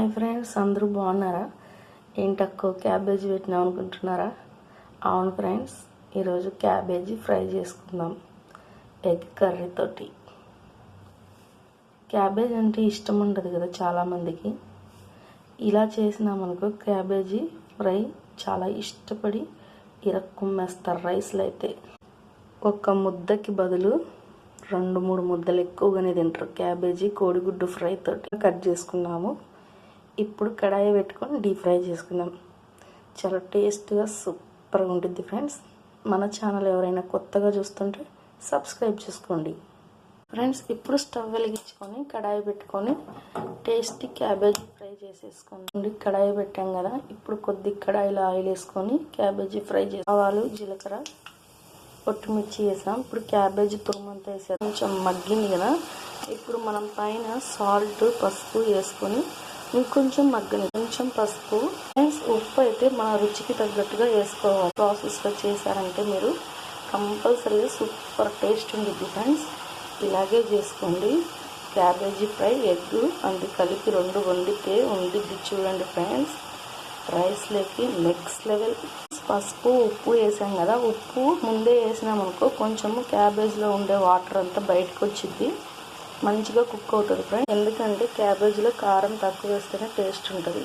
Hi friends అందరూ బాగున్నారా? ఏంటక్కో cabbage పెట్టినాం అనుకుంటున్నారా? అవును ఫ్రెండ్స్ ఈరోజు క్యాబేజీ ఫ్రై చేసుకుందాం ఎగ్ కర్రీతోటి క్యాబేజ్ అంటే ఇష్టం ఉండదు కదా చాలామందికి. ఇలా చేసినామనుకో క్యాబేజీ ఫ్రై చాలా ఇష్టపడి ఇరక్కుమ్మేస్తారు రైస్లో అయితే. ఒక ముద్దకి బదులు రెండు మూడు ముద్దలు ఎక్కువగానే తింటారు క్యాబేజీ కోడిగుడ్డు ఫ్రై తోటి. కట్ చేసుకున్నాము. ఇప్పుడు కడాయి పెట్టుకొని డీప్ ఫ్రై చేసుకుందాం. చాలా టేస్ట్గా సూపర్గా ఉంటుంది ఫ్రెండ్స్. మన ఛానల్ ఎవరైనా కొత్తగా చూస్తుంటే సబ్స్క్రైబ్ చేసుకోండి. ఫ్రెండ్స్ ఇప్పుడు స్టవ్ వెలిగించుకొని కడాయి పెట్టుకొని టేస్టీ క్యాబేజీ ఫ్రై చేసేసుకోండి. కడాయి పెట్టాం కదా ఇప్పుడు కొద్ది కడాయిలో ఆయిల్ వేసుకొని క్యాబేజీ ఫ్రై చేసి ఆవాలు జీలకర్ర పొట్టుమిర్చి వేసాం. ఇప్పుడు క్యాబేజీ తురుమంతా వేసాం. కొంచెం మగ్గింది కదా ఇప్పుడు మనం పైన సాల్ట్ పసుపు వేసుకొని ఇంకొంచెం మగ్గని కొంచెం పసుపు. ఫ్రెండ్స్ ఉప్పు అయితే మన రుచికి తగ్గట్టుగా వేసుకోవాలి. ప్రాసెస్లో చేశారంటే మీరు కంపల్సరీగా సూపర్ టేస్ట్ ఉంటుంది ఫ్రెండ్స్. ఇలాగే చేసుకోండి. క్యాబేజీ ఫ్రై ఎగ్ అందు కలిపి రెండు వండితే వండిద్ది చూడండి ఫ్రెండ్స్. రైస్లోకి నెక్స్ట్ లెవెల్ పసుపు ఉప్పు వేసాం కదా ఉప్పు ముందే వేసినామనుకో కొంచెము క్యాబేజ్లో ఉండే వాటర్ అంతా బయటకు వచ్చింది మంచిగా కుక్ అవుతుంది ఫ్రెండ్ ఎందుకంటే క్యాబేజీలో కారం తక్కువ వేస్తేనే టేస్ట్ ఉంటుంది.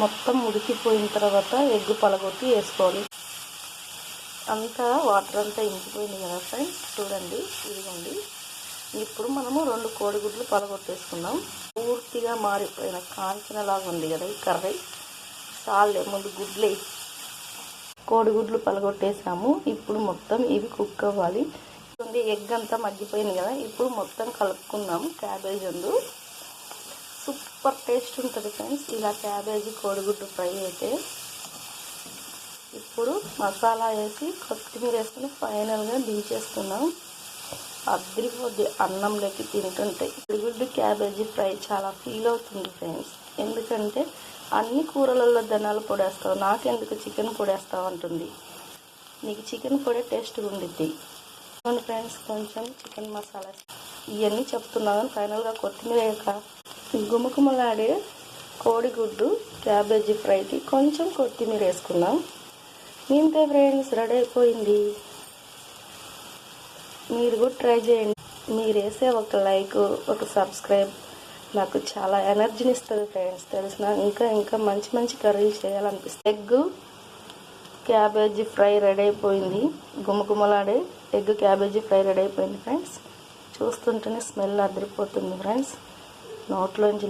మొత్తం ఉడికిపోయిన తర్వాత ఎగ్ పలగొట్టి వేసుకోవాలి. అంతా వాటర్ అంతా ఇంకిపోయింది కదా ఫ్రెండ్స్ చూడండి ఇదిగోండి. ఇప్పుడు మనము రెండు కోడిగుడ్లు పలగొట్టేసుకుందాం. పూర్తిగా మారిపోయిన కాంచనలాగా ఉంది కదా ఈ కర్రీ. చాలే ముందు గుడ్లే. కోడిగుడ్లు పలగొట్టేసాము. ఇప్పుడు మొత్తం ఇవి కుక్ అవ్వాలి. ఎగ్ అంతా మగ్గిపోయింది కదా ఇప్పుడు మొత్తం కలుపుకుందాం క్యాబేజ్ ఉంది. సూపర్ టేస్ట్ ఉంటుంది ఫ్రెండ్స్. ఇలా క్యాబేజీ కోడిగుడ్డు ఫ్రై అయితే ఇప్పుడు మసాలా వేసి కొత్తిమీర వేసుకుని ఫైనల్గా దించేస్తున్నాం. అద్దరిపోద్ది అన్నంలోకి తింటుంటే. కోడిగుడ్డు క్యాబేజీ ఫ్రై చాలా ఫీల్ అవుతుంది ఫ్రెండ్స్. ఎందుకంటే అన్ని కూరలలో ధనాలు పొడేస్తావు నాకెందుకు చికెన్ పొడేస్తావు అంటుంది. నీకు చికెన్ పొడే టేస్ట్గా ఉండిద్ది. చూడండి ఫ్రెండ్స్ కొంచెం చికెన్ మసాలా. ఇవన్నీ చెప్తున్నాను ఫైనల్గా కొత్తిమీర వేయక గుమకుమలాడే కోడిగుడ్డు క్యాబేజీ ఫ్రైకి కొంచెం కొత్తిమీర వేసుకుందాం. ఇంతే ఫ్రెండ్స్ రెడీ అయిపోయింది. మీరు కూడా ట్రై చేయండి. మీరు వేసే ఒక లైక్ ఒక సబ్స్క్రైబ్ నాకు చాలా ఎనర్జీని ఇస్తుంది ఫ్రెండ్స్ తెలిసిన ఇంకా ఇంకా మంచి మంచి కర్రీలు చేయాలనిపిస్తుంది ఎగ్ క్యాబేజీ ఫ్రై రెడీ అయిపోయింది. గుమగుమలాడే ఎగ్ క్యాబేజీ ఫ్రై రెడీ అయిపోయింది ఫ్రెండ్స్. చూస్తుంటేనే స్మెల్ అదిరిపోతుంది ఫ్రెండ్స్. నోట్లోంచి